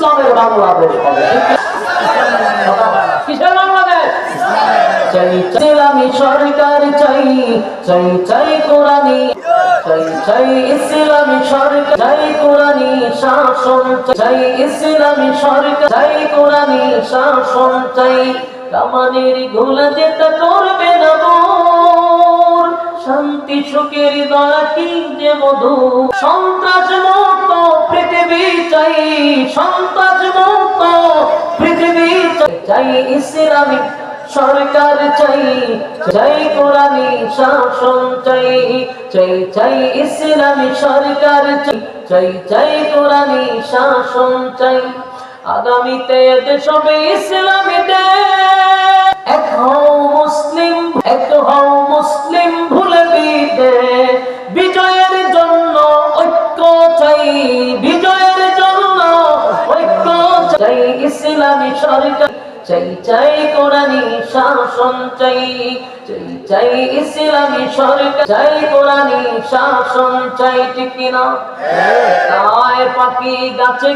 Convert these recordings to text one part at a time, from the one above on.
ইসলামের বাংলাদেশ হবে। চাই ইসলামী সরকার, চাই চাই চাই চাই চাই সরকার, চাই শাসন, চাই সরকার, চাই শাসন, চাই কামানের গোলা যেটা করবে না মোর। শান্তি, সুখের দয়া কি যে মধু সন্ত্রাস মুক্ত পৃথিবী চাই সন্ত্রাস মুক্ত পৃথিবী চাই। ইসলামিক সরকার, চাই চাই কোরআনি শাসন, চাই চাই আগামীতে দেশ হবে ইসলামী এক চাই ইসলামী সরকার, চাই চাই কোরআনি শাসন চাই চাই চাই ইসলামী সরকার, চাই শাসন চাই, ঠিক কিনা তাই পাখি গাছে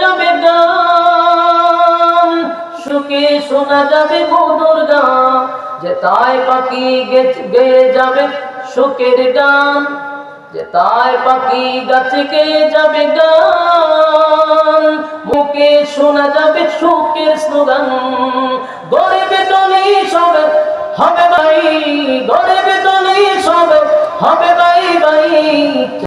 যাবে গান সুখে শোনা যাবে মধুর গান। যে তাই পাখি গে- যাবে সুখের গান, যে তাই পাখি গাছে গে যাবে গান শোনা যাবে শোকের স্লোগান। গরিবে বেতনে সবে হবে ভাই গরিবে বেতনে সবে হবে ভাই ভাই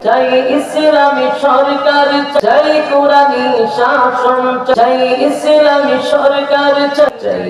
চাই ইসলামী সরকার, চাই কোরআনী শাসন, চাই ইসলামী সরকার, চাই